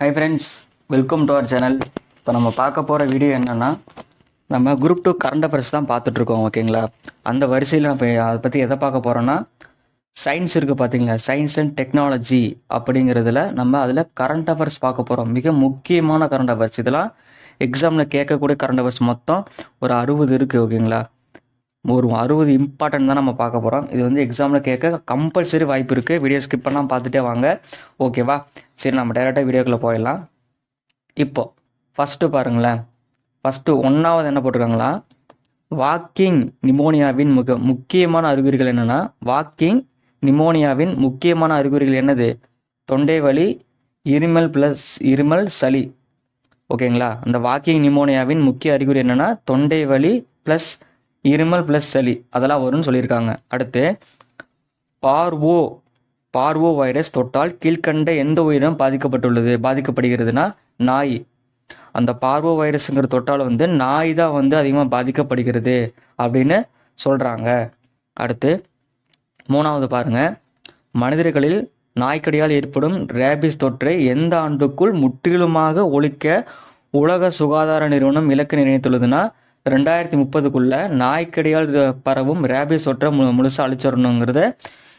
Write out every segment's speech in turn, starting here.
Hi friends welcome to our channel இப்போ நம்ம பார்க்க போகிற வீடியோ என்னென்னா நம்ம குரூப் டூ கரண்ட் அஃபேர்ஸ் தான் பார்த்துட்ருக்கோம் ஓகேங்களா அந்த வரிசையில் நம்ம அதை பற்றி எதை பார்க்க போகிறோன்னா சயின்ஸ் இருக்குது பார்த்தீங்களா சயின்ஸ் அண்ட் டெக்னாலஜி அப்படிங்கிறதுல நம்ம அதில் கரண்ட் அஃபேர்ஸ் பார்க்க போகிறோம் மிக முக்கியமான கரண்ட் அஃபேர்ஸ் இதெல்லாம் எக்ஸாமில் கேட்கக்கூடிய கரண்ட் அஃபேர்ஸ் மொத்தம் ஒரு அறுபது இருக்குது ஓகேங்களா ஒரு அறுபது இம்பார்ட்டன்ட் தான் நம்ம பார்க்க போகிறோம் இது வந்து எக்ஸாமில் கேட்க கம்பல்சரி வாய்ப்பு இருக்குது வீடியோ ஸ்கிப் பண்ணால் பார்த்துட்டே வாங்க. ஓகேவா சரி நம்ம டைரெக்டாக வீடியோக்குள்ளே போயிடலாம். இப்போது ஃபஸ்ட்டு பாருங்களேன். ஃபஸ்ட்டு ஒன்றாவது என்ன போட்டிருக்காங்களா? வாக்கிங் நிமோனியாவின் முக முக்கியமான அறிகுறிகள் என்னென்னா வாக்கிங் நிமோனியாவின் முக்கியமான அறிகுறிகள் என்னது? தொண்டை வலி இருமல் ப்ளஸ் இருமல் சளி. ஓகேங்களா அந்த வாக்கிங் நிமோனியாவின் முக்கிய அறிகுறி என்னென்னா தொண்டை வலி ப்ளஸ் இருமல் ப்ளஸ் சளி அதெல்லாம் வரும்னு சொல்லியிருக்காங்க. அடுத்து பார்வோ பார்வோ வைரஸ் தொட்டால் கீழ்கண்ட எந்த உயிரினம் பாதிக்கப்பட்டுள்ளது? பாதிக்கப்படுகிறதுனா நாய். அந்த பார்வோ வைரஸுங்கிற தொட்டால் வந்து நாய் தான் வந்து அதிகமாக பாதிக்கப்படுகிறது அப்படின்னு சொல்கிறாங்க அடுத்து மூணாவது பாருங்க. மனிதர்களில் நாய்க்கடியால் ஏற்படும் ரேபிஸ் தொற்றை எந்த ஆண்டுக்குள் முற்றிலுமாக ஒழிக்க உலக சுகாதார நிறுவனம் இலக்கு நிர்ணயித்துள்ளதுன்னா ரெண்டாயிரத்தி முப்பதுக்குள்ளே நாய்க்கடியால் பரவும் ரேபிஸ் ஒற்றை மு முழுசாக அழிச்சிடணுங்கிறத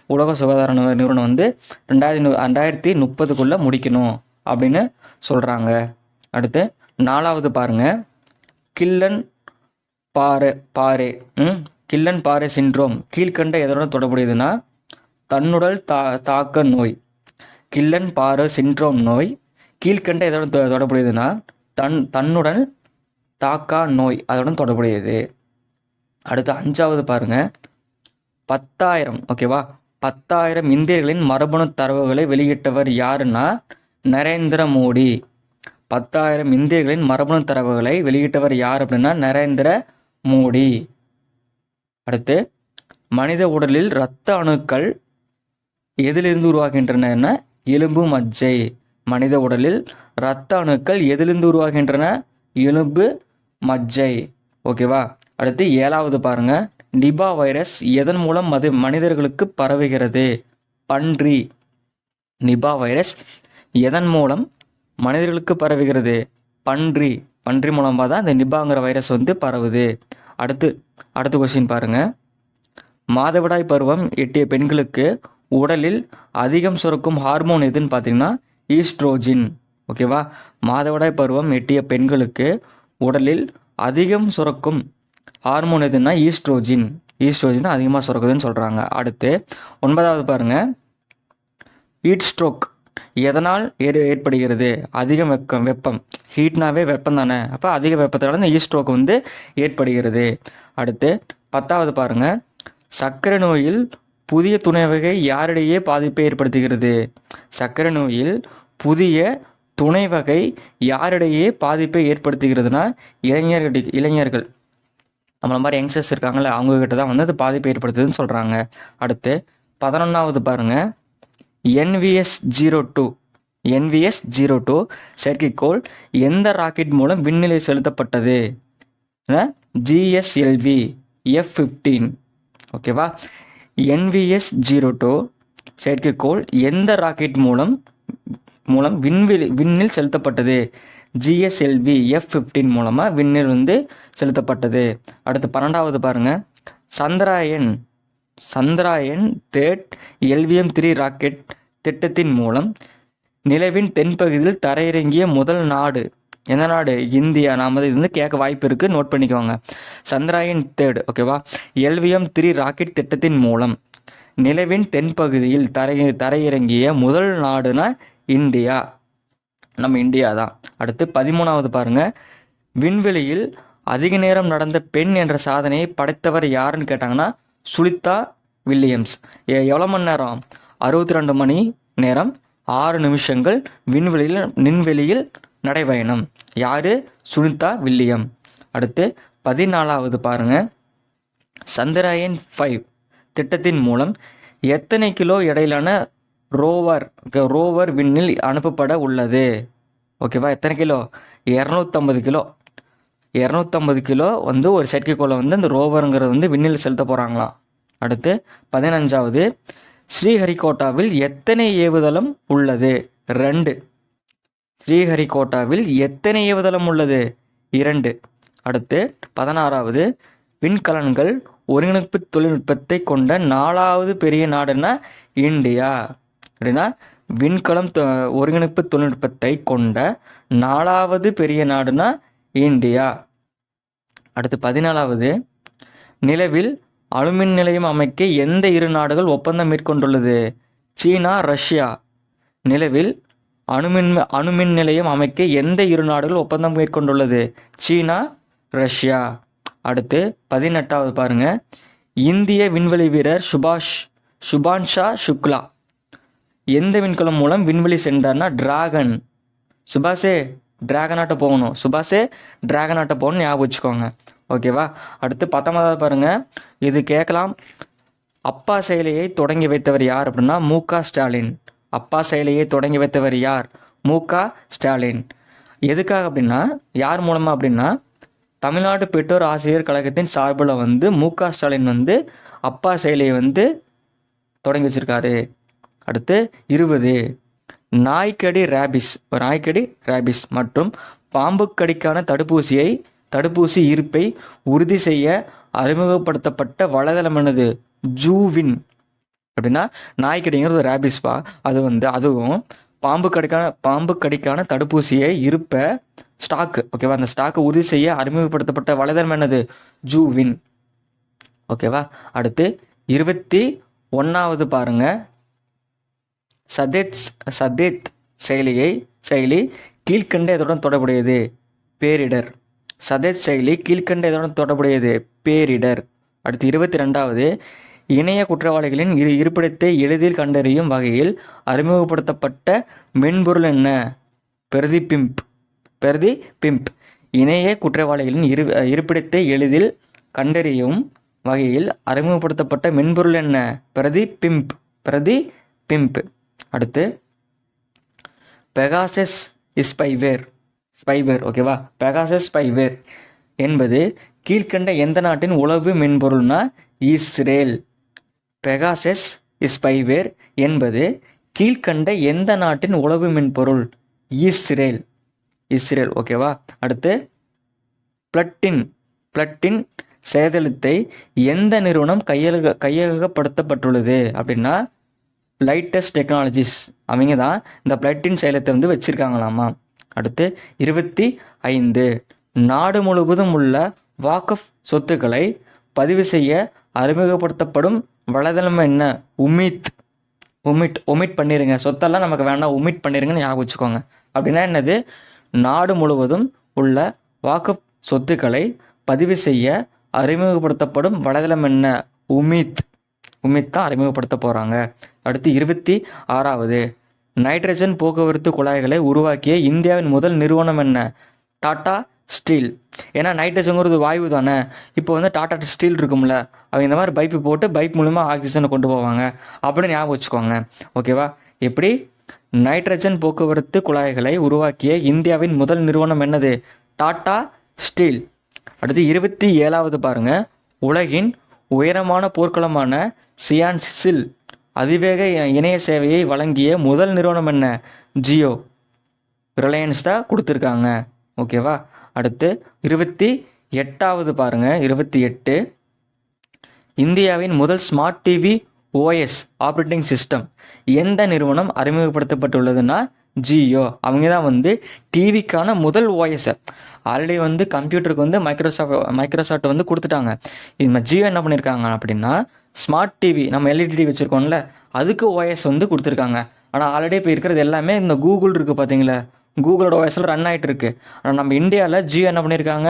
உலக சுகாதார நிறுவனம் வந்து ரெண்டாயிரத்தி ரெண்டாயிரத்தி முப்பதுக்குள்ளே முடிக்கணும் அப்படின்னு சொல்கிறாங்க அடுத்து நாலாவது பாருங்கள் கில்லன் பாறை பாறை ம் கில்லன் பாறை சிண்ட்ரோம் கீழ்கண்ட எதனோட தொடர்புடையதுன்னா தன்னுடல் தா தாக்க நோய். கில்லன் பாறை சிண்ட்ரோம் நோய் கீழ்கண்ட எதோட தொ- தொடர்புடையதுன்னா தன் தன்னுடன் தாக்கா நோய் அதோடன் தொடர்புடையது. அடுத்து அஞ்சாவது பாருங்க. பத்தாயிரம் ஓகேவா பத்தாயிரம் இந்தியர்களின் மரபணு தரவுகளை வெளியிட்டவர் யாருன்னா நரேந்திர மோடி. பத்தாயிரம் இந்தியர்களின் மரபணு தரவுகளை வெளியிட்டவர் யார் அப்படின்னா நரேந்திர மோடி. அடுத்து மனித உடலில் இரத்த அணுக்கள் எதிலிருந்து உருவாகின்றன எலும்பு மஜ்ஜை. மனித உடலில் இரத்த அணுக்கள் எதிலிருந்து உருவாகின்றன? எலும்பு மஜ்ஜை. ஓகேவா? அடுத்து ஏழாவது பாருங்க. நிபா வைரஸ் எதன் மூலம் மது மனிதர்களுக்கு பரவுகிறது? பன்றி. நிபா வைரஸ் எதன் மூலம் மனிதர்களுக்கு பரவுகிறது? பன்றி. பன்றி மூலமாக தான் இந்த நிபாங்கிற வைரஸ் வந்து பரவுது. அடுத்து அடுத்த கொஸ்டின் பாருங்கள் மாதவிடாய் பருவம் எட்டிய பெண்களுக்கு உடலில் அதிகம் சுரக்கும் ஹார்மோன் எதுன்னு பார்த்தீங்கன்னா ஈஸ்ட்ரோஜின். ஓகேவா? மாதவிடாய் பருவம் எட்டிய பெண்களுக்கு உடலில் அதிகம் சுரக்கும் ஹார்மோன் எதுன்னா ஈஸ்ட்ரோஜின் ஈஸ்ட்ரோஜின் அதிகமாக சுரக்குதுன்னு சொல்கிறாங்க அடுத்து ஒன்பதாவது பாருங்க. ஹீட் ஸ்ட்ரோக் எதனால் ஏற் ஏற்படுகிறது? அதிக வெப்பம். வெப்பம் ஹீட்னாவே வெப்பம் தானே. அப்போ அதிக வெப்பத்தால் இந்த ஈஸ்ட்ரோக் வந்து ஏற்படுகிறது. அடுத்து பத்தாவது பாருங்க. சர்க்கரை நோயில் புதிய துணை வகை யாரிடையே பாதிப்பை ஏற்படுத்துகிறது? சர்க்கரை நோயில் புதிய துணை வகை யாரிடையே பாதிப்பை ஏற்படுத்துகிறதுனா இளைஞர்கள் இளைஞர்கள். நம்மள மாதிரி யங்ஸ்டர்ஸ் இருக்காங்கல்ல அவங்க கிட்ட தான் வந்து அது பாதிப்பை ஏற்படுத்துதுன்னு சொல்கிறாங்க அடுத்து பதினொன்றாவது பாருங்க. NVS zero two NVS zero two செயற்கைக்கோள் எந்த ராக்கெட் மூலம் விண்ணிலை செலுத்தப்பட்டது? ஜிஎஸ்எல்வி எஃப் ஃபிஃப்டீன் ஓகேவா என்விஎஸ் ஜீரோ டூ செயற்கைக்கோள் எந்த ராக்கெட் மூலம் மூலம் விண்வெளி விண்ணில் செலுத்தப்பட்டது. ஜிஎஸ்எல்வி எஃப் ஃபிஃப்டீன் மூலமாக விண்ணில் வந்து செலுத்தப்பட்டது. அடுத்து பன்னெண்டாவது பாருங்கள் Chandrayaan Chandrayaan third LVM three rocket திட்டத்தின் மூலம் நிலவின் தென்பகுதியில் தரையிறங்கிய முதல் நாடு. எந்த நாடு? இந்தியா. நாம் இது வந்து கேட்க வாய்ப்பு இருக்குது நோட் பண்ணிக்கோங்க. சந்திராயன் தேர்ட் ஓகேவா எல்விஎம் த்ரீ ராக்கெட் திட்டத்தின் மூலம் நிலவின் தென்பகுதியில் தரை தரையிறங்கிய முதல் நாடுனா இந்தியா. நம்ம இந்தியா தான். அடுத்து பதிமூணாவது பாருங்க. விண்வெளியில் அதிக நேரம் நடந்த பெண் என்ற சாதனையை படைத்தவர் யாருன்னு கேட்டாங்கன்னா சுனிதா வில்லியம்ஸ். எ- எவ்வளோ மணி நேரம்? அறுபத்தி ரெண்டு மணி நேரம். ஆறு நிமிஷங்கள் விண்வெளியில் விண்வெளியில் நடைபயணம். யாரு? சுனிதா வில்லியம். அடுத்து பதினாலாவது பாருங்க. சந்திராயன் ஃபைவ் திட்டத்தின் மூலம் எத்தனை கிலோ எடையிலான ரோவர் ரோவர் விண்ணில் அனுப்பப்பட உள்ளது. ஓகேவா? எத்தனை கிலோ? இரநூத்தம்பது கிலோ. இரநூத்தம்பது கிலோ வந்து ஒரு செயற்கைக்கோளை வந்து அந்த ரோவருங்கிறது வந்து விண்ணில் செலுத்த போகிறாங்களாம் அடுத்து பதினஞ்சாவது ஸ்ரீஹரிகோட்டாவில் எத்தனை ஏவுதளம் உள்ளது? ரெண்டு. ஸ்ரீஹரிகோட்டாவில் எத்தனை ஏவுதளம் உள்ளது? இரண்டு. அடுத்து பதினாறாவது விண்கலன்கள் ஒருங்கிணைப்பு தொழில்நுட்பத்தை கொண்ட நாலாவது பெரிய நாடுன்னா இந்தியா. அப்படின்னா விண்கலம் தொ- ஒருங்கிணைப்பு தொழில்நுட்பத்தை கொண்ட நாலாவது பெரிய நாடுனா இந்தியா. அடுத்து பதினாலாவது நிலவில் அலுமின் நிலையம் அமைக்க எந்த இரு நாடுகள் ஒப்பந்தம் மேற்கொண்டுள்ளது? China Russia. நிலவில் அணுமின் அணுமின் நிலையம் அமைக்க எந்த இரு நாடுகள் ஒப்பந்தம் மேற்கொண்டுள்ளது? China Russia. அடுத்து பதினெட்டாவது பாருங்க. இந்திய விண்வெளி வீரர் சுபாஷ் சுபான்ஷா சுக்லா. எந்த விண்கலம் மூலம் விண்வெளி சென்றார்னா டிராகன் சுபாஷே டிராகனாட்ட போகணும். சுபாஷே டிராகனாட்ட போகணும்னு ஞாபகம் வச்சுக்கோங்க. ஓகேவா அடுத்து பத்தொன்பதாவது பாருங்க. இது கேட்கலாம். அப்பா செயலியை தொடங்கி வைத்தவர் யார் அப்படின்னா மு ஸ்டாலின். அப்பா செயலியை தொடங்கி வைத்தவர் யார்? மு ஸ்டாலின். எதுக்காக அப்படின்னா யார் மூலமாக அப்படின்னா தமிழ்நாடு பெற்றோர் ஆசிரியர் கழகத்தின் சார்பில் வந்து மு ஸ்டாலின் வந்து அப்பா செயலியை வந்து தொடங்கி வச்சுருக்காரு. அடுத்து இருபது. நாய்க்கடி ரேபிஸ் நாய்க்கடி ரேபிஸ் மற்றும் பாம்பு கடிக்கான தடுப்பூசியை தடுப்பூசி இருப்பை உறுதி செய்ய அறிமுகப்படுத்தப்பட்ட வலைதளம் ஜூவின். அப்படின்னா நாய்க்கடிங்கிறது ரேபிஸ்பா அது வந்து அதுவும் பாம்பு கடிக்கான பாம்பு கடிக்கான தடுப்பூசியை இருப்ப ஸ்டாக்கு ஓகேவா அந்த ஸ்டாக்கை உறுதி செய்ய அறிமுகப்படுத்தப்பட்ட வலைதளம் என்னது? ஜூவின். ஓகேவா அடுத்து இருபத்தி ஒன்றாவது பாருங்கள் சதேத் சதேத் செயலியை செயலி கீழ்க்கண்ட இதனுடன் தொடர்புடையது. பேரிடர். சதேத் செயலி கீழ்க்கண்ட இதனுடன் தொடர்புடையது. பேரிடர். அடுத்து இருபத்தி ரெண்டாவது இணைய குற்றவாளிகளின் இரு இருப்பிடத்தை எளிதில் கண்டறியும் வகையில் அறிமுகப்படுத்தப்பட்ட மென்பொருள் என்ன? பிரதி பிம்ப் பிரதி பிம்ப் இணைய குற்றவாளிகளின் இரு இருப்பிடத்தை எளிதில் கண்டறியும் வகையில் அறிமுகப்படுத்தப்பட்ட மென்பொருள் என்ன? பிரதி பிம்ப் பிரதி பிம்ப் அடுத்து பெகாசஸ் ஸ்பைவேர் ஸ்பைவேர் ஓகேவா பெகாசஸ் ஸ்பைவேர் என்பது கீழ்க்கண்ட எந்த நாட்டின் உளவு மென்பொருள்னா இஸ்ரேல். பெகாசஸ் ஸ்பைவேர் என்பது கீழ்க்கண்ட எந்த நாட்டின் உளவு மென்பொருள்? இஸ்ரேல். இஸ்ரேல் ஓகேவா அடுத்து பிளட்டின் பிளட்டின் செயதளத்தை எந்த நிறுவனம் கையக கையகப்படுத்தப்பட்டுள்ளது அப்படின்னா லைட்டஸ்ட் டெக்னாலஜிஸ் அவங்க தான் இந்த பிளட்டின் செயலத்தை வந்து வச்சுருக்காங்களாமா? அடுத்து இருபத்தி ஐந்து. நாடு முழுவதும் உள்ள வாக்கஃப் சொத்துக்களை பதிவு செய்ய அறிமுகப்படுத்தப்படும் வலைதளம் என்ன? உமித். உமிட் ஒமிட் பண்ணிடுங்க சொத்தெல்லாம் நமக்கு வேணாம் உமிட் பண்ணிடுங்கன்னு ஞாபகம் வச்சுக்கோங்க. அப்படின்னா என்னது? நாடு முழுவதும் உள்ள வாக்கப் சொத்துக்களை பதிவு செய்ய அறிமுகப்படுத்தப்படும் வலைதளம் என்ன? உமித். உமித் தான் அறிமுகப்படுத்த போகிறாங்க அடுத்து இருபத்தி ஆறாவது. நைட்ரஜன் போக்குவரத்து குழாய்களை உருவாக்கிய இந்தியாவின் முதல் நிறுவனம் என்ன? டாட்டா ஸ்டீல். ஏன்னா நைட்ரஜனுங்கிறது வாயு தானே. இப்போ வந்து டாட்டா ஸ்டீல் இருக்கும்ல அவங்க இந்த மாதிரி பைப்பு போட்டு பைப் மூலிமா ஆக்சிஜனை கொண்டு போவாங்க. அப்படின்னு ஞாபகம் வச்சுக்கோங்க. ஓகேவா? எப்படி? நைட்ரஜன் போக்குவரத்து குழாய்களை உருவாக்கிய இந்தியாவின் முதல் நிறுவனம் என்னது? டாட்டா ஸ்டீல். அடுத்து இருபத்தி ஏழாவது பாருங்கள் உலகின் உயரமான போர்க்களமான சியான்சில் அதிவேக இணைய சேவையை வழங்கிய முதல் நிறுவனம் என்ன? ஜியோ. ரிலையன்ஸ் தான் கொடுத்துருக்காங்க. ஓகேவா? அடுத்து இருபத்தி எட்டாவது பாருங்கள் இருபத்தி எட்டு. இந்தியாவின் முதல் smart TV OS operating system. எந்த நிறுவனம் அறிமுகப்படுத்தப்பட்டுள்ளதுன்னா ஜியோ. அவங்க தான் வந்து டிவிக்கான முதல் ஓஎஸை ஆல்ரெடி வந்து கம்ப்யூட்டருக்கு வந்து மைக்ரோசாஃப்ட் மைக்ரோசாஃப்ட் வந்து கொடுத்துட்டாங்க. இந்த ஜியோ என்ன பண்ணியிருக்காங்க அப்படின்னா ஸ்மார்ட் டிவி நம்ம எல்இடி டிவி வச்சுருக்கோம்ல அதுக்கு ஓஎஸ் வந்து கொடுத்துருக்காங்க. ஆனால் ஆல்ரெடி இப்போ இருக்கிறது எல்லாமே இந்த கூகுள் இருக்குது பார்த்தீங்களா கூகுளோட ஓஎஸில் ரன் ஆகிட்டு இருக்கு. ஆனால் நம்ம இந்தியாவில் ஜியோ என்ன பண்ணியிருக்காங்க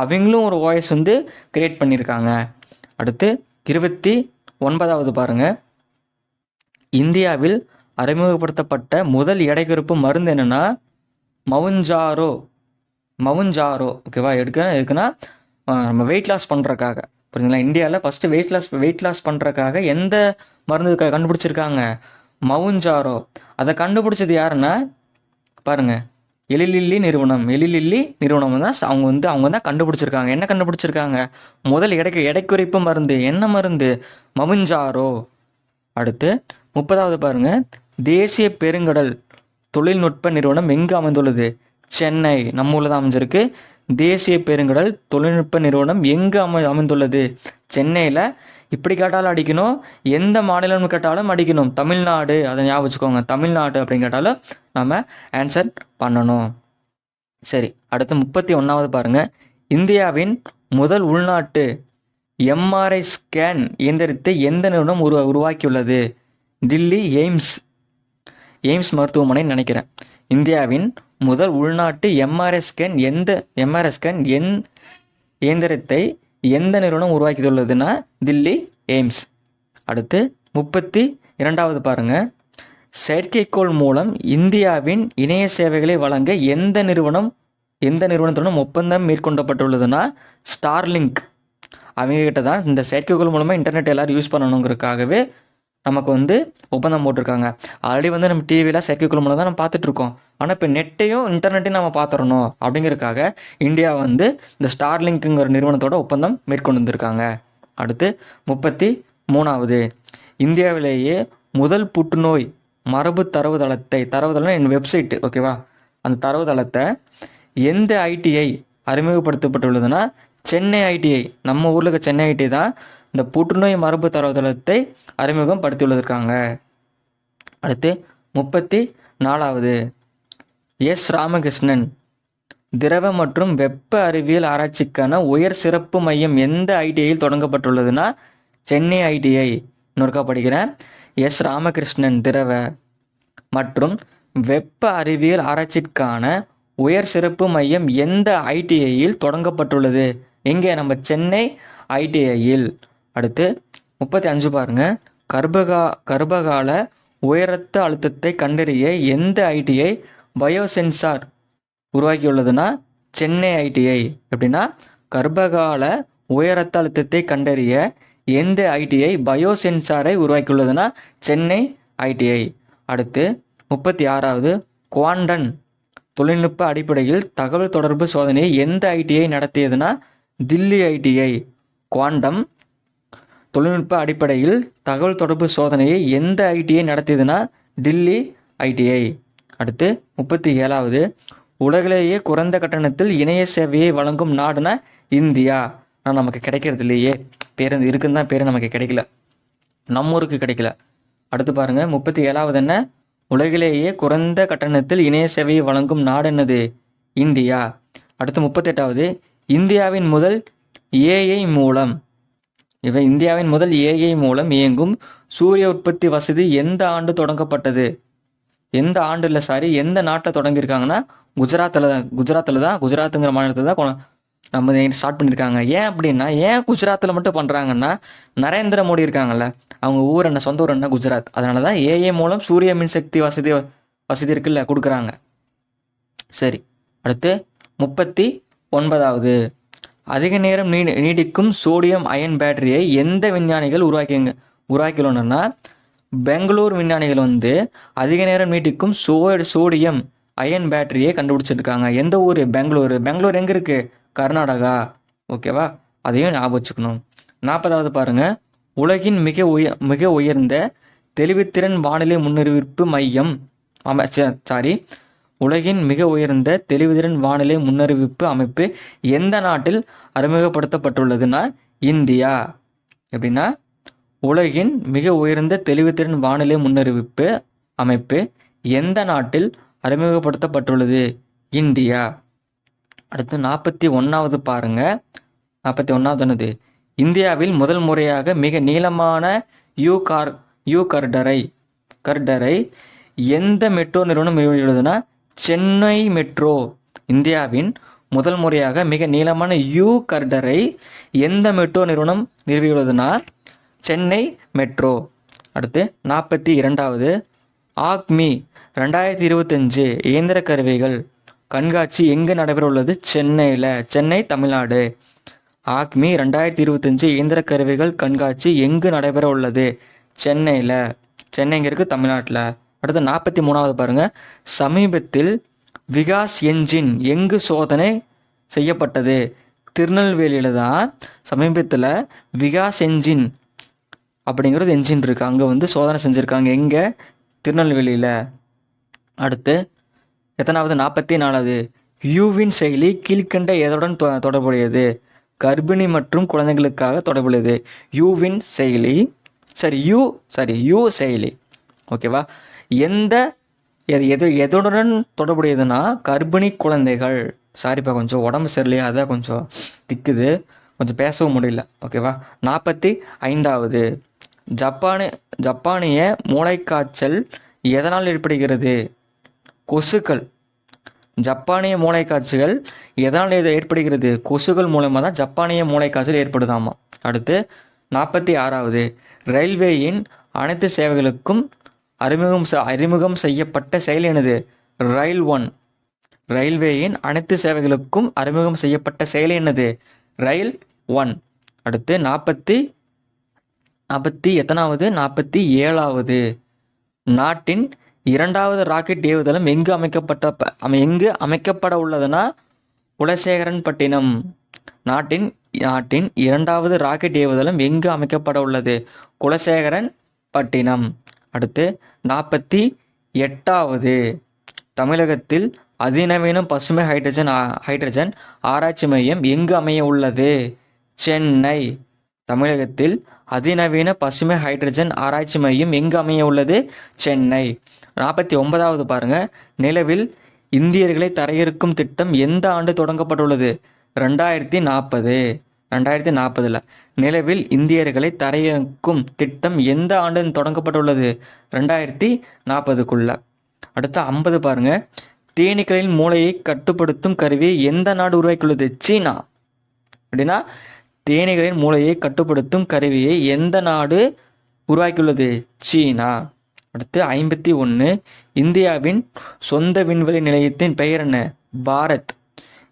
அவங்களும் ஒரு ஓஎஸ் வந்து கிரியேட் பண்ணியிருக்காங்க அடுத்து இருபத்தி ஒன்பதாவது பாருங்க. இந்தியாவில் அறிமுகப்படுத்தப்பட்ட முதல் எடை குறைப்பு மருந்து என்னென்னா மவுஞ்சாரோ. மவுஞ்சாரோ. ஓகேவா எடுக்க எதுக்குன்னா நம்ம வெயிட் லாஸ் பண்ணுறக்காக புரியுதுங்களா இந்தியாவில் first weight loss weight loss பண்ணுறக்காக எந்த மருந்து க- கண்டுபிடிச்சிருக்காங்க? மவுஞ்சாரோ. அதை கண்டுபிடிச்சது யாருன்னா பாருங்க எழிலில்லி நிறுவனம். எழிலில்லி நிறுவனம் தான் அவங்க வந்து அவங்க தான் கண்டுபிடிச்சிருக்காங்க. என்ன கண்டுபிடிச்சிருக்காங்க? முதல் எடைக்கு எடை குறைப்பு மருந்து. என்ன மருந்து? மவுஞ்சாரோ. அடுத்து முப்பதாவது பாருங்க தேசிய பெருங்கடல் தொழில்நுட்ப நிறுவனம் எங்கு அமைந்துள்ளது? சென்னை நம்ம ஊரில் தான் அமைஞ்சிருக்கு. தேசிய பெருங்கடல் தொழில்நுட்ப நிறுவனம் எங்கு அமை அமைந்துள்ளது? சென்னையில் இப்படி கேட்டாலும் அடிக்கணும். எந்த மாநிலம் கேட்டாலும் அடிக்கணும். தமிழ்நாடு அதை ஞாபகம் வச்சுக்கோங்க. தமிழ்நாடு அப்படின்னு கேட்டாலும் நம்ம ஆன்சர் பண்ணணும். சரி அடுத்து முப்பத்தி ஒன்றாவது பாருங்க. இந்தியாவின் முதல் உள்நாட்டு எம்ஆர்ஐ ஸ்கேன் இயந்திரத்தை எந்த நிறுவனம் உருவா உருவாக்கியுள்ளது? டில்லி எய்ம்ஸ் எய்ம்ஸ் மருத்துவமனை நினைக்கிறேன். இந்தியாவின் முதல் உள்நாட்டு எம்ஆர்எஸ் ஸ்கேன் எந்த எம்ஆர்எஸ் ஸ்கேன் எந் இயந்திரத்தை எந்த நிறுவனம் உருவாக்கியுள்ளதுன்னா தில்லி எய்ம்ஸ். அடுத்து முப்பத்தி இரண்டாவது பாருங்க. செயற்கைக்கோள் மூலம் இந்தியாவின் இணைய சேவைகளை வழங்க எந்த நிறுவனம் எந்த நிறுவனத்துடன் ஒப்பந்தம் மேற்கொள்ளப்பட்டுள்ளதுன்னா ஸ்டார்லிங்க். அவங்ககிட்ட தான் இந்த செயற்கைக்கோள் மூலமாக இன்டர்நெட் எல்லாரும் யூஸ் பண்ணணுங்கிறதுக்காகவே நமக்கு வந்து ஒப்பந்தம் போட்டிருக்காங்க. ஆல்ரெடி வந்து நம்ம டிவியில் செயற்கைக்குழு மூலம் தான் நம்ம பார்த்துட்ருக்கோம் ஆனால் இப்போ நெட்டையும் இன்டர்நெட்டையும் நம்ம பார்த்துடணும் அப்படிங்கிறதுக்காக இந்தியா வந்து இந்த ஸ்டார்லிங்க்குங்கிற நிறுவனத்தோட ஒப்பந்தம் மேற்கொண்டு வந்திருக்காங்க. அடுத்து முப்பத்தி மூணாவது. இந்தியாவிலேயே முதல் புற்றுநோய் மரபு தரவுதளத்தை தரவுதளம் என் வெப்சைட் ஓகேவா அந்த தரவுதளத்தை எந்த ஐடிஐ அறிமுகப்படுத்தப்பட்டுள்ளதுன்னா சென்னை ஐடிஐ நம்ம ஊரில் இருக்க சென்னை ஐடி தான் இந்த புற்றுநோய் மரபு தரவுத்தளத்தை அறிமுகம் படுத்தியுள்ளதற்காங்க அடுத்து முப்பத்தி நாலாவது. எஸ். ராமகிருஷ்ணன். திரவ மற்றும் வெப்ப அறிவியல் ஆராய்ச்சிக்கான உயர் சிறப்பு மையம் எந்த ஐடிஐயில் தொடங்கப்பட்டுள்ளதுன்னா சென்னை ஐடிஐ. இன்னொருக்கா படிக்கிறேன். எஸ். ராமகிருஷ்ணன் திரவ மற்றும் வெப்ப அறிவியல் ஆராய்ச்சிக்கான உயர் சிறப்பு மையம் எந்த ஐடிஐயில் தொடங்கப்பட்டுள்ளது? எங்கே நம்ம சென்னை ஐடிஐயில். அடுத்து முப்பத்தி அஞ்சு பாருங்க. கர்ப்பகா கர்ப்பகால உயரத்த அழுத்தத்தை கண்டறிய எந்த ஐடிஐ பயோசென்சார் உருவாக்கியுள்ளதுன்னா சென்னை ஐடிஐ எப்படின்னா கர்ப்பகால உயரத்த அழுத்தத்தை கண்டறிய எந்த ஐடிஐ பயோசென்சாரை உருவாக்கியுள்ளதுன்னா சென்னை ஐடிஐ அடுத்து முப்பத்தி ஆறாவது குவாண்டன் தொழில்நுட்ப அடிப்படையில் தகவல் தொடர்பு சோதனையை எந்த ஐடிஐ நடத்தியதுன்னா தில்லி ஐடிஐ குவாண்டம் தொழில்நுட்ப அடிப்படையில் தகவல் தொடர்பு சோதனையை எந்த ஐடிஐ நடத்தியதுன்னா டில்லி ஐடிஐ. அடுத்து முப்பத்தி ஏழாவது உலகிலேயே குறைந்த கட்டணத்தில் இணைய சேவையை வழங்கும் நாடுனா இந்தியா. ஆனால் நமக்கு கிடைக்கிறது இல்லையே. பேருந்து இருக்குன்னு தான் பேர் நமக்கு கிடைக்கல. நம்ம ஊருக்கு கிடைக்கல. அடுத்து பாருங்கள் முப்பத்தி ஏழாவது என்ன? உலகிலேயே குறைந்த கட்டணத்தில் இணைய சேவையை வழங்கும் நாடு என்னது? இந்தியா. அடுத்து முப்பத்தெட்டாவது இந்தியாவின் முதல் ஏஐ மூலம் இவை இந்தியாவின் முதல் ஏஐ மூலம் இயங்கும் சூரிய உற்பத்தி வசதி எந்த ஆண்டு தொடங்கப்பட்டது? எந்த ஆண்டு இல்லை சாரி எந்த நாட்டில் தொடங்கியிருக்காங்கன்னா குஜராத்தில் தான் குஜராத்தில் தான் குஜராத்துங்கிற மாநிலத்தில் தான் நம்ம ஸ்டார்ட் பண்ணியிருக்காங்க. ஏன் அப்படின்னா ஏன் குஜராத்தில் மட்டும் பண்ணுறாங்கன்னா நரேந்திர மோடி இருக்காங்கல்ல அவங்க ஊர் என்ன சொந்த ஊர் என்ன? குஜராத். அதனால தான் ஏஏ மூலம் சூரிய மின்சக்தி வசதி வசதி இருக்குல்ல கொடுக்குறாங்க. சரி அடுத்து முப்பத்தி ஒன்பதாவது. அதிக நேரம் நீ நீடிக்கும் சோடியம் அயன் பேட்டரியை எந்த விஞ்ஞானிகள் உருவாக்கிங்க உருவாக்கியுள்ளனர்னா பெங்களூர் விஞ்ஞானிகள் வந்து அதிக நேரம் நீடிக்கும் சோ சோடியம் அயன் பேட்டரியை கண்டுபிடிச்சிருக்காங்க. எந்த ஊர்? பெங்களூர். பெங்களூர் எங்கே இருக்குது கர்நாடகா. ஓகேவா? அதையும் ஞாபகம் வச்சுக்கணும். நாற்பதாவது பாருங்க. உலகின் மிக உய மிக உயர்ந்த தெளிவுத்திறன் வானிலை முன்னறிவிப்பு மையம். சாரி உலகின் மிக உயர்ந்த தெளிவுதிறன் வானிலை முன்னறிவிப்பு அமைப்பு எந்த நாட்டில் அறிமுகப்படுத்தப்பட்டுள்ளதுன்னா இந்தியா. எப்படின்னா உலகின் மிக உயர்ந்த தெளிவுத்திறன் வானிலை முன்னறிவிப்பு அமைப்பு எந்த நாட்டில் அறிமுகப்படுத்தப்பட்டுள்ளது? இந்தியா. அடுத்து நாற்பத்தி ஒன்றாவது பாருங்க. நாற்பத்தி ஒன்றாவது என்னது? இந்தியாவில் முதல் முறையாக மிக நீளமான யூ கார் யூ கர்டரை கர்டரை எந்த மெட்ரோ நிறுவனம் வெளியிடுதுன்னா சென்னை மெட்ரோ இந்தியாவின் முதல் முறையாக மிக நீளமான யூ கர்டரை எந்த மெட்ரோ நிறுவனம் நிறுவியுள்ளதுன்னா சென்னை மெட்ரோ. அடுத்து நாற்பத்தி இரண்டாவது ஆக்மி. ரெண்டாயிரத்தி இருபத்தஞ்சு இயந்திர கருவிகள். கண்காட்சி எங்கே நடைபெற உள்ளது சென்னையில். சென்னை தமிழ்நாடு. ஆக்மி ரெண்டாயிரத்தி இருபத்தஞ்சு இயந்திர கருவிகள் கண்காட்சி எங்கு நடைபெற உள்ளது சென்னையில் சென்னைங்க இருக்கு? தமிழ்நாட்டில். அடுத்து நாற்பத்தி மூணாவது பாருங்கள் சமீபத்தில் விகாஸ் என்ஜின் எங்கு சோதனை செய்யப்பட்டது? திருநெல்வேலியில் தான் சமீபத்தில் விகாஸ் என்ஜின் அப்படிங்கிறது என்ஜின் இருக்குது அங்கே வந்து சோதனை செஞ்சுருக்காங்க. எங்கே? திருநெல்வேலியில். அடுத்து எத்தனாவது? நாற்பத்தி நாலாவது. யூவின் செயலி கீழ்க்கண்ட எதுடன் தொ தொடர்புடையது? கர்ப்பிணி மற்றும் குழந்தைகளுக்காக தொடர்புடையது. யூவின் செயலி சரி யூ சரி யூ செயலி. ஓகேவா? எந்த எது எது எதுடன் தொடர்புடையதுன்னா கர்ப்பிணி குழந்தைகள். சாரிப்பா கொஞ்சம் உடம்பு சரியில்லையா? அதான் கொஞ்சம் திக்குது. கொஞ்சம் பேசவும் முடியல. ஓகேவா நாற்பத்தி ஐந்தாவது ஜப்பானு ஜப்பானிய மூளைக்காய்ச்சல் எதனால் ஏற்படுகிறது? கொசுக்கள். ஜப்பானிய மூளைக்காய்ச்சல் எதனால் இது ஏற்படுகிறது? கொசுக்கள் மூலமாக தான் ஜப்பானிய மூளைக்காய்ச்சல் ஏற்படுதாமா? அடுத்து நாற்பத்தி ஆறாவது. ரயில்வேயின் அனைத்து சேவைகளுக்கும் அறிமுகம் அறிமுகம் செய்யப்பட்ட செயல் எனது ரயில் ஒன். ரயில்வேயின் அனைத்து சேவைகளுக்கும் அறிமுகம் செய்யப்பட்ட செயல் என்னது? Rail One. அடுத்து நாற்பத்தி நாற்பத்தி எத்தனாவது நாற்பத்தி ஏழாவது. நாட்டின் இரண்டாவது ராக்கெட் ஏவுதளம் எங்கு அமைக்கப்பட்ட ப- அமை- எங்கு அமைக்கப்பட உள்ளதுன்னா குலசேகரன் பட்டினம் நாட்டின் நாட்டின் இரண்டாவது ராக்கெட் ஏவுதளம் எங்கு அமைக்கப்பட உள்ளது? குலசேகரன் பட்டினம் அடுத்து நாற்பத்தி எட்டாவது. தமிழகத்தில் அதிநவீன பசுமை ஹைட்ரஜன் ஹைட்ரஜன் ஆராய்ச்சி மையம் எங்கு அமைய உள்ளது? சென்னை. தமிழகத்தில் அதிநவீன பசுமை ஹைட்ரஜன் ஆராய்ச்சி மையம் எங்கு அமைய உள்ளது? சென்னை. நாற்பத்தி ஒன்பதாவது பாருங்க. நிலவில் இந்தியர்களை தரையிறக்கும் திட்டம் எந்த ஆண்டு தொடங்கப்பட்டுள்ளது? ரெண்டாயிரத்தி நாற்பது. ரெண்டாயிரத்தி நாற்பதில். நிலவில் இந்தியர்களை தரையிறக்கும் திட்டம் எந்த ஆண்டு தொடங்கப்பட்டுள்ளது? ரெண்டாயிரத்தி நாற்பதுக்குள்ள. அடுத்து ஐம்பது பாருங்க. தேனீக்களின் மூளையை கட்டுப்படுத்தும் கருவியை எந்த நாடு உருவாக்கியுள்ளது? சீனா. அப்படின்னா தேனீகளின் மூளையை கட்டுப்படுத்தும் கருவியை எந்த நாடு உருவாக்கியுள்ளது? சீனா. அடுத்து ஐம்பத்தி ஒன்று இந்தியாவின் சொந்த விண்வெளி நிலையத்தின் பெயர் என்ன? பாரத்.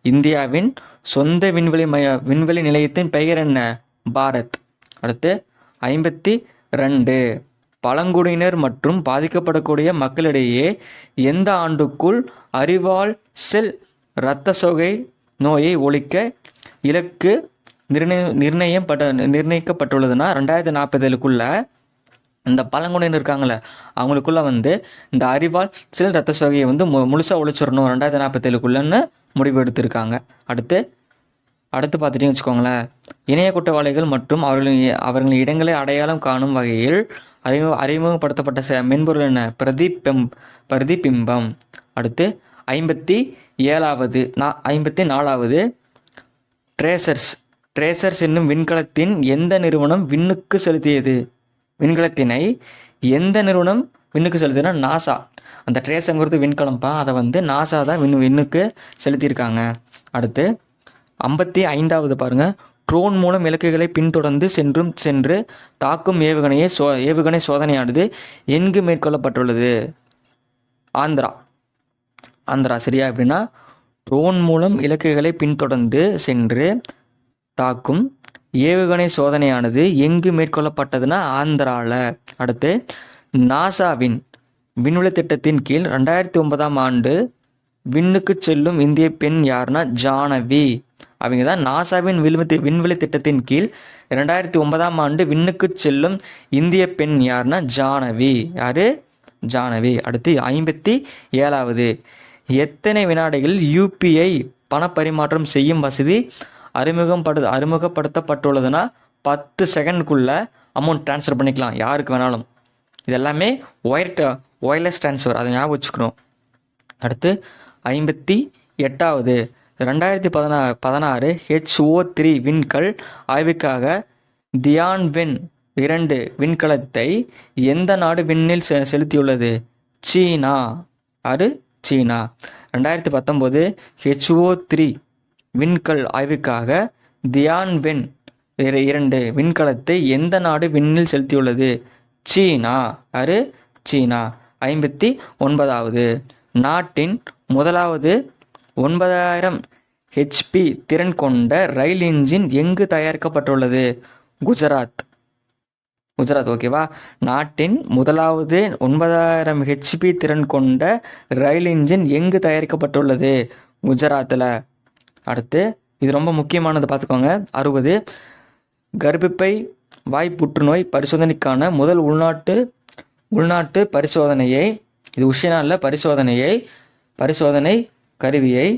இந்தியாவின் சொந்த விண்வெளி மய விண்வெளி நிலையத்தின் பெயர் என்ன? பாரத். அடுத்து ஐம்பத்தி ரெண்டு. பழங்குடியினர் மற்றும் பாதிக்கப்படக்கூடிய மக்களிடையே எந்த ஆண்டுக்குள் அறிவால் செல் இரத்த சோகை நோயை ஒழிக்க இலக்கு நிர்ணய நிர்ணயப்பட்ட நிர்ணயிக்கப்பட்டுள்ளதுன்னா ரெண்டாயிரத்தி நாற்பதுக்குள்ள இந்த பழங்குடியினர் இருக்காங்களே அவங்களுக்குள்ள வந்து இந்த அறிவால் சில ரத்த சோகையை வந்து மு முழுசாக ஒழிச்சிடணும் ரெண்டாயிரத்தி நாற்பத்தேழுக்குள்ளன்னு முடிவு எடுத்திருக்காங்க. அடுத்து அடுத்து பார்த்துட்டீங்கன்னு வச்சுக்கோங்களேன். இணைய குற்றவாளிகள் மற்றும் அவர்களின் அவர்களின் இடங்களை அடையாளம் காணும் வகையில் அறிமுக அறிமுகப்படுத்தப்பட்ட மென்பொருள் என்ன? பிரதிபிம் பிரதிபிம்பம். அடுத்து ஐம்பத்தி ஏழாவது நா ஐம்பத்தி நாலாவது ட்ரேசர்ஸ். ட்ரேசர்ஸ் என்னும் விண்கலத்தின் எந்த நிறுவனம் விண்ணுக்கு செலுத்தியது? விண்கலத்தினை எந்த நிறுவனம் விண்ணுக்கு செலுத்தினா? நாசா. அந்த ட்ரேஸுங்கிறது விண்கலம்ப்பா அதை வந்து நாசா தான் விண் விண்ணுக்கு செலுத்தியிருக்காங்க. அடுத்து ஐம்பத்தி ஐந்தாவது பாருங்கள் ட்ரோன் மூலம் இலக்குகளை பின்தொடர்ந்து சென்றும் சென்று தாக்கும் ஏவுகணையை சோ ஏவுகணை சோதனையானது எங்கு மேற்கொள்ளப்பட்டுள்ளது? ஆந்திரா. ஆந்திரா சரியா அப்படின்னா ட்ரோன் மூலம் இலக்குகளை பின்தொடர்ந்து சென்று தாக்கும் ஏவுகணை சோதனையானது எங்கு மேற்கொள்ளப்பட்டதுன்னா ஆந்திராவில் அடுத்து நாசாவின் விண்வெளி திட்டத்தின் கீழ் ரெண்டாயிரத்தி ஒன்பதாம் ஆண்டு விண்ணுக்கு செல்லும் இந்திய பெண் யாருன்னா ஜானவி. அவங்க தான் நாசாவின் விண்வெளி விண்வெளி திட்டத்தின் கீழ் ரெண்டாயிரத்தி ஒன்பதாம் ஆண்டு விண்ணுக்கு செல்லும் இந்திய பெண் யாருன்னா ஜானவி. யார்? ஜானவி. அடுத்து ஐம்பத்தி ஏழாவது. எத்தனை வினாடிகளில் யூபிஐ பணப்பரிமாற்றம் செய்யும் வசதி அறிமுகப்படு அறிமுகப்படுத்தப்பட்டுள்ளதுன்னா பத்து செகண்டுக்குள்ளே அமௌண்ட் ட்ரான்ஸ்ஃபர் பண்ணிக்கலாம். யாருக்கு வேணாலும். இது எல்லாமே ஒயர் ஒயர்லெஸ் ட்ரான்ஸ்ஃபர். அதை ஞாபகம் வச்சுக்கணும். அடுத்து ஐம்பத்தி எட்டாவது. ரெண்டாயிரத்தி பதினா பதினாறு ஹெச்ஓ த்ரீ விண்கல் ஆய்வுக்காக தியான்வென் இரண்டு விண்கலத்தை எந்த நாடு விண்ணில் செ செலுத்தியுள்ளது? சீனா. அது சீனா. ரெண்டாயிரத்தி பத்தொம்போது ஹெச்ஓ த்ரீ விண்கல் ஆய்வுக்காக தியான்வென் இரண்டு விண்கலத்தை எந்த நாடு விண்ணில் செலுத்தியுள்ளது? சீனா. அரு சீனா. ஐம்பத்தி ஒன்பதாவது நாட்டின் முதலாவது ஒன்பதாயிரம் ஹெச்பி திறன் கொண்ட ரயில் இன்ஜின் எங்கு தயாரிக்கப்பட்டுள்ளது? குஜராத். குஜராத் ஓகேவா நாட்டின் முதலாவது ஒன்பதாயிரம் ஹெச்பி திறன் கொண்ட ரயில் இன்ஜின் எங்கு தயாரிக்கப்பட்டுள்ளது? குஜராத்தில். அடுத்து இது ரொம்ப முக்கியமானது பார்த்துக்கோங்க. அறுபது கர்ப்பிப்பை வாய் புற்றுநோய் பரிசோதனைக்கான முதல் உள்நாட்டு உள்நாட்டு பரிசோதனையை இது உஷினா பரிசோதனையை பரிசோதனை கருவியை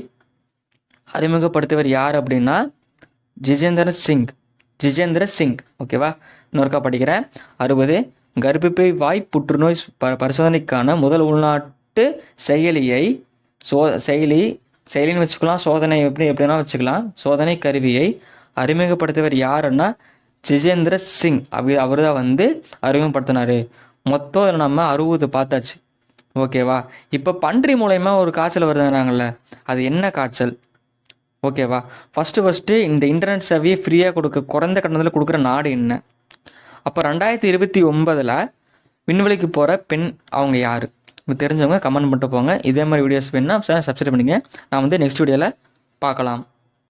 அறிமுகப்படுத்தியவர் யார் அப்படின்னா ஜிஜேந்திர சிங். ஜிஜேந்திர சிங். ஓகேவா இன்னொருக்கா படிக்கிறேன். அறுபது. கர்ப்பிப்பை வாய் புற்றுநோய் ப பரிசோதனைக்கான முதல் உள்நாட்டு செயலியை சோ செயலி செயலின்னு வச்சுக்கலாம். சோதனை எப்படி எப்படின்னா வச்சுக்கலாம். சோதனை கருவியை அறிமுகப்படுத்தியவர் யாருன்னா ஜிஜேந்திர சிங். அப்படி அவர் தான் வந்து அறிமுகப்படுத்தினாரு. மொத்தம் நம்ம அறுபது பார்த்தாச்சு. ஓகேவா? இப்போ பன்றி மூலயமா ஒரு காய்ச்சல் வருதுங்கிறாங்கல்ல அது என்ன காய்ச்சல்? ஓகேவா? ஃபஸ்ட்டு ஃபஸ்ட்டு இந்த இன்டர்நெட் சேவையை ஃப்ரீயாக கொடுக்க குறைந்த கட்டணத்தில் கொடுக்குற நாடு என்ன? அப்போ ரெண்டாயிரத்தி இருபத்தி ஒன்பதில் விண்வெளிக்கு போகிற பெண் அவங்க யார்? இப்போ தெரிஞ்சவங்க கமெண்ட் பண்ணிட்டு போங்க. இதே மாதிரி வீடியோஸ் வேணுன்னா சப்ஸ்கிரைப் பண்ணிங்க நான் வந்து நெக்ஸ்ட் வீடியோவில் பார்க்கலாம்.